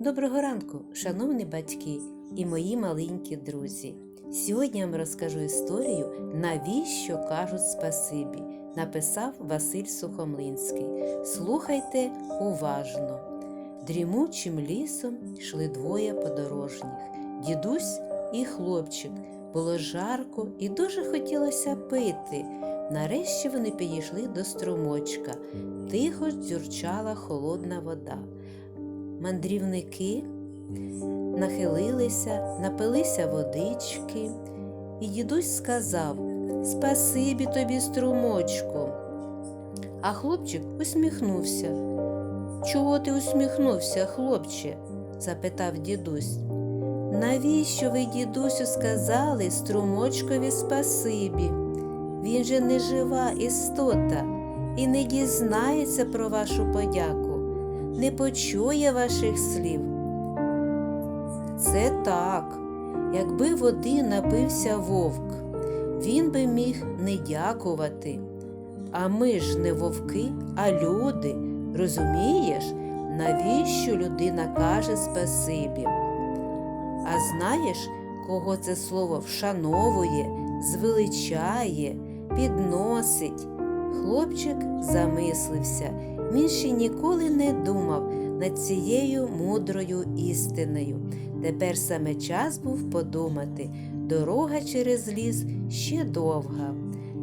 Доброго ранку, шановні батьки і мої маленькі друзі. Сьогодні я вам розкажу історію Навіщо кажуть спасибі, написав Василь Сухомлинський. Слухайте уважно. Дрімучим лісом йшли двоє подорожніх дідусь і хлопчик. Було жарко і дуже хотілося пити. Нарешті вони підійшли до струмочка. Тихо дзюрчала холодна вода. Мандрівники нахилилися, напилися водички, і дідусь сказав Спасибі тобі, струмочку. А хлопчик усміхнувся. Чого ти усміхнувся, хлопче? запитав дідусь. Навіщо ви, дідусю, сказали струмочкові спасибі? Він же не жива істота і не дізнається про вашу подяку, не почує ваших слів. Це так, якби води напився вовк, він би міг не дякувати. А ми ж не вовки, а люди. Розумієш, навіщо людина каже спасибі? А знаєш, кого це слово вшановує, звеличає, підносить? Хлопчик замислився, він ще ніколи не думав над цією мудрою істиною. Тепер саме час був подумати, дорога через ліс ще довга.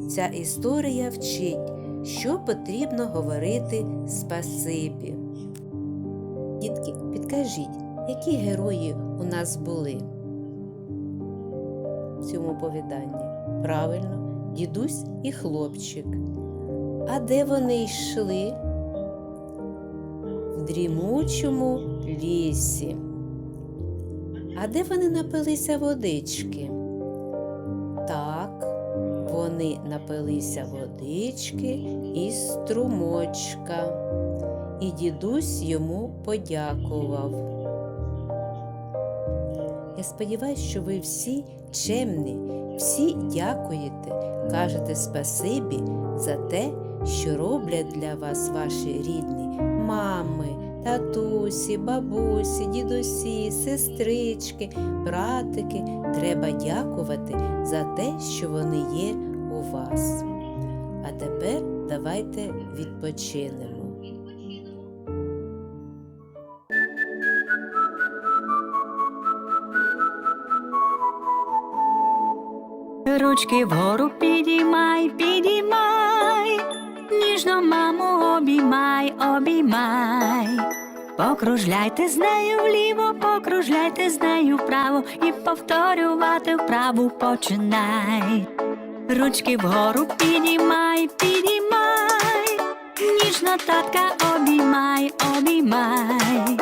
Ця історія вчить, що потрібно говорити спасибі. Дітки, підкажіть, які герої у нас були в цьому оповіданні? Правильно, дідусь і хлопчик. А де вони йшли? Дрімучому лісі. А де вони напилися водички? Так, вони напилися водички із струмочка, і дідусь йому подякував. Я сподіваюся, що ви всі чемні, всі дякуєте, кажете спасибі за те, що роблять для вас ваші рідні мами, татусі, бабусі, дідусі, сестрички, братики. Треба дякувати за те, що вони є у вас. А тепер давайте відпочинемо. Ручки вгору підіймай, підіймай, ніжно маму обіймай, обіймай. Покружляйте з нею вліво, покружляйте з нею вправо і повторювати вправу починай. Ручки вгору підіймай, підіймай, ніжно татка обіймай, обіймай.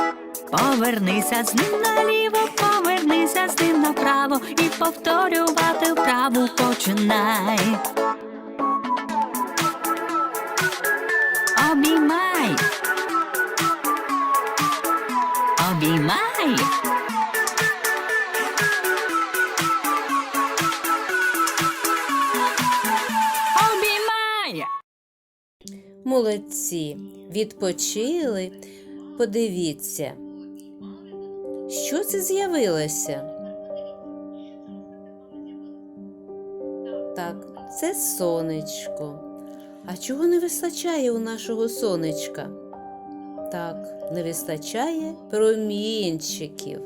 Повернися з ним наліво, повернися з ним направо і повторювати вправу починай. Обіймай. Обіймай. Обіймай. Молодці, відпочили. Подивіться, що це з'явилося? Так, це сонечко. А чого не вистачає у нашого сонечка? Так, не вистачає промінчиків.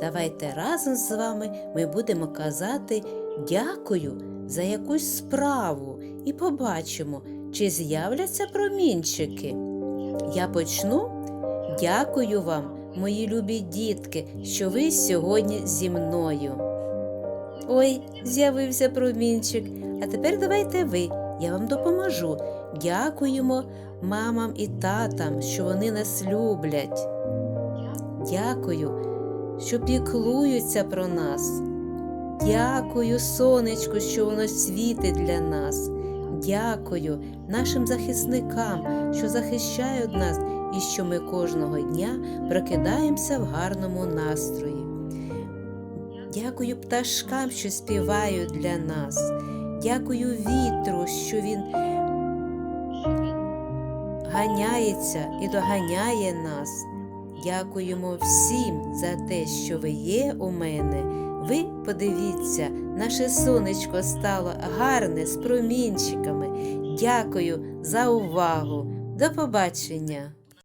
Давайте разом з вами ми будемо казати дякую за якусь справу і побачимо, чи з'являться промінчики. Я почну. Дякую вам, мої любі дітки, що ви сьогодні зі мною. Ой, з'явився промінчик. А тепер давайте ви, я вам допоможу. Дякуємо мамам і татам, що вони нас люблять. Дякую, що піклуються про нас. Дякую, сонечку, що воно світить для нас. Дякую нашим захисникам, що захищають нас і що ми кожного дня прокидаємося в гарному настрої. Дякую пташкам, що співають для нас. Дякую вітру, ганяється і доганяє нас. Дякуємо всім за те, що ви є у мене. Ви подивіться, наше сонечко стало гарне з промінчиками. Дякую за увагу. До побачення!